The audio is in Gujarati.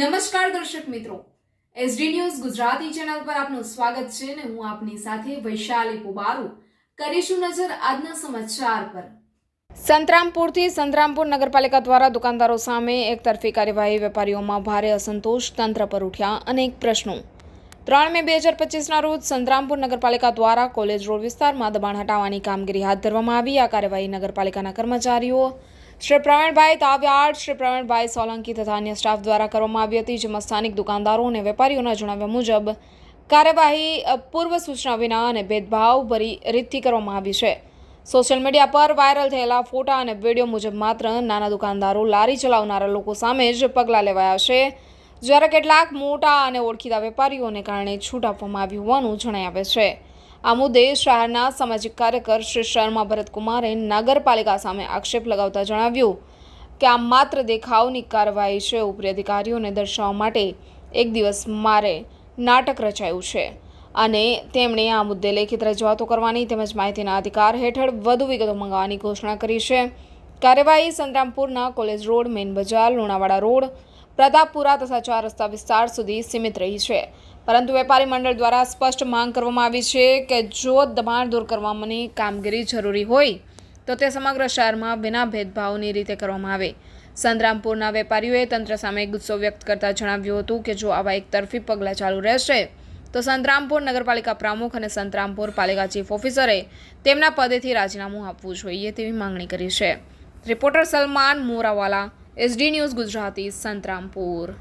નમસ્કાર દર્શક મિત્રો. એસડી ન્યૂઝ ગુજરાતી ચેનલ પર આપનું સ્વાગત છે અને હું આપની સાથે વૈશાલી પુબારુ. કરીશું નજર આજના સમાચાર પર. સંતરામપુરથી સંતરામપુર નગરપાલિકા દ્વારા દુકાનદારો સામે એકતરફી કાર્યવાહી. વેપારીઓમાં ભારે અસંતોષ તંત્ર પર ઉઠ્યા અનેક પ્રશ્નો. ત્રણ મે બે હજાર પચીસના રોજ સંતરામપુર નગરપાલિકા દ્વારા કોલેજ રોડ વિસ્તારમાં દબાણ હટાવવાની કામગીરી હાથ ધરવામાં આવી. આ કાર્યવાહી નગરપાલિકાના કર્મચારીઓ શ્રી પ્રવીણભાઈ તાવ્યાડ, શ્રી પ્રવીણભાઈ સોલંકી તથા અન્ય સ્ટાફ દ્વારા કરવામાં આવી હતી, જેમાં સ્થાનિક દુકાનદારો અને વેપારીઓના જણાવ્યા મુજબ કાર્યવાહી પૂર્વ સૂચના વિના અને ભેદભાવભરી રીતથી કરવામાં આવી છે. સોશિયલ મીડિયા પર વાયરલ થયેલા ફોટા અને વીડિયો મુજબ માત્ર નાના દુકાનદારો લારી ચલાવનારા લોકો સામે જ પગલાં લેવાયા છે. જ્યારે કેટલાક મોટા અને ઓળખીતા વેપારીઓને કારણે છૂટ આપવામાં આવી હોવાનું જણાય આવે છે. આ મુદ્દે શહેરના સામાજિક કાર્યકર શ્રી શર્મા ભરતકુમારે નગરપાલિકા સામે આક્ષેપ લગાવતા જણાવ્યું કે આ માત્ર દેખાવની કાર્યવાહી છે. ઉપરી અધિકારીઓને દર્શાવવા માટે એક દિવસ મારે નાટક રચાયું છે અને તેમણે આ મુદ્દે લેખિત રજૂઆતો કરવાની તેમજ માહિતીના અધિકાર હેઠળ વધુ વિગતો મંગાવવાની ઘોષણા કરી છે. કાર્યવાહી સંતરામપુરના કોલેજ રોડ, મેઇન બજાર, લુણાવાડા રોડ પ્રતાપપુરા તથા ચાર રસ્તા વિસ્તાર સુધી સીમિત રહી છે. પરંતુ વેપારી મંડળ દ્વારા સ્પષ્ટ માંગ કરવામાં આવી છે કે જો દબાણ દૂર કરવાની કામગીરી જરૂરી હોય, તો તે સમગ્ર શહેરમાં વિના ભેદભાવની રીતે કરવામાં આવે. સંતરામપુરના વેપારીઓએ તંત્ર સામે ગુસ્સો વ્યક્ત કરતા જણાવ્યું હતું કે જો આવા એકતરફી પગલાં ચાલુ રહેશે, તો સંતરામપુર નગરપાલિકા પ્રમુખ અને સંતરામપુર પાલિકા ચીફ ઓફિસરે તેમના પદેથી રાજીનામું આપવું જોઈએ તેવી માંગણી કરી છે. Reporter Salman Morawala SD news Gujarati Santrampur.